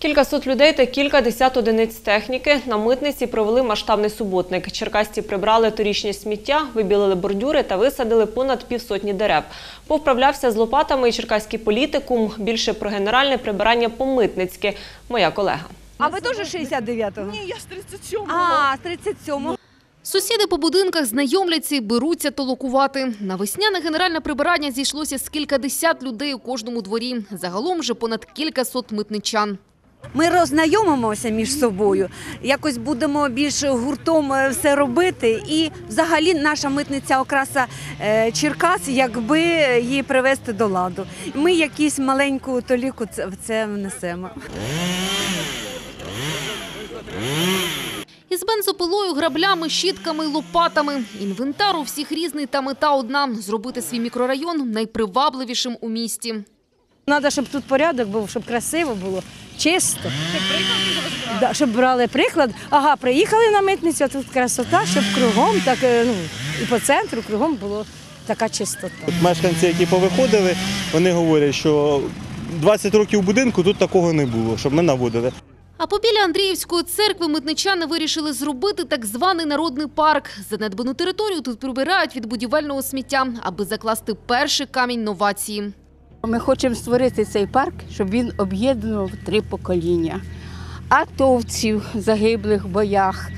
Кількасот людей та кілька десят одиниць техніки на митниці провели масштабний суботник. Черкасці прибрали торічнє сміття, вибілили бордюри та висадили понад півсотні дерев. Повправлявся з лопатами і черкаський політикум. Більше про генеральне прибирання по-митницьки. Моя колега. А ви теж 69-го? Ні, я з 37-го. А, з 37-го. Сусіди по будинках знайомляться і беруться толокувати. На весняне генеральне прибирання зійшлося з кількадесят людей у кожному дворі. Загалом вже понад кількасот митничан. Ми роззнайомимося між собою, якось будемо більш гуртом е, все робити. І взагалі наша митниця окраса е, Черкас, якби її привести до ладу. Ми якусь маленьку толіку в це внесемо. Із бензопилою, граблями, щітками, лопатами. Інвентар у всіх різний та мета одна – зробити свій мікрорайон найпривабливішим у місті. Треба, щоб тут порядок був, щоб красиво було, чисто. Да, щоб брали приклад. Ага, приїхали на митницю, а тут красота, щоб кругом, так, е, ну, і по центру кругом було така чистота. От мешканці, які повиходили, вони говорять, що 20 років будинку тут такого не було, щоб ми наводили. А побіля Андріївської церкви митничани вирішили зробити так званий народний парк. Занедбану територію тут прибирають від будівельного сміття, аби закласти перший камінь новації. Ми хочемо створити цей парк, щоб він об'єднував три покоління: атовців, загиблих в боях,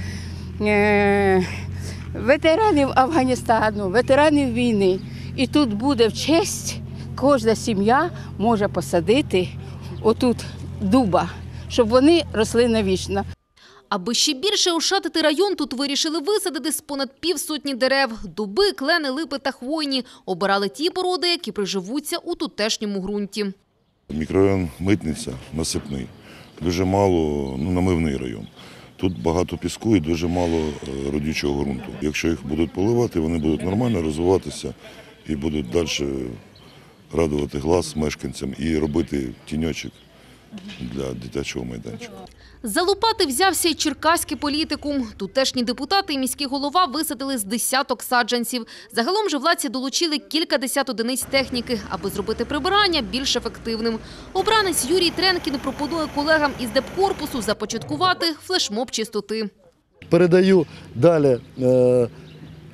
е, ветеранів Афганістану, ветеранів війни. І тут буде в честь, кожна сім'я може посадити отут дуба, щоб вони росли навічно. Аби ще більше ошатити район, тут вирішили висадити з понад півсотні дерев. Дуби, клени, липи та хвойні. Обирали ті породи, які приживуться у тутешньому ґрунті. Мікрорайон Митниця насипний. Дуже мало, ну, намивний район. Тут багато піску і дуже мало е, родючого ґрунту. Якщо їх будуть поливати, вони будуть нормально розвиватися і будуть далі радувати глаз мешканцям і робити тіньочок для дитячого майданчика. За лопати взявся й черкаський політикум. Тутешні депутати і міський голова висадили з десяток саджанців. Загалом же владці долучили кілька десят одиниць техніки, аби зробити прибирання більш ефективним. Обранець Юрій Тренкін пропонує колегам із депкорпусу започаткувати флешмоб чистоти. передаю далі е,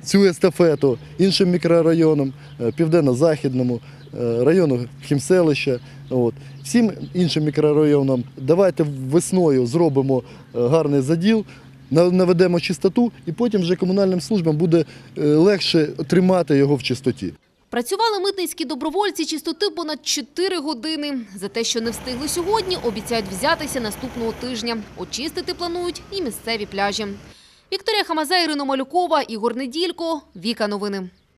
цю естафету іншим мікрорайонам, е, південно-західному е, району Хімселища. От. Всім іншим мікрорайонам давайте весною зробимо е, гарний заділ, наведемо чистоту, і потім вже комунальним службам буде легше тримати його в чистоті. Працювали митницькі добровольці чистоти понад 4 години. За те, що не встигли сьогодні, обіцяють взятися наступного тижня. Очистити планують і місцеві пляжі. Вікторія Хамаза, Ірина Малюкова, Ігор Неділько. Віка новини.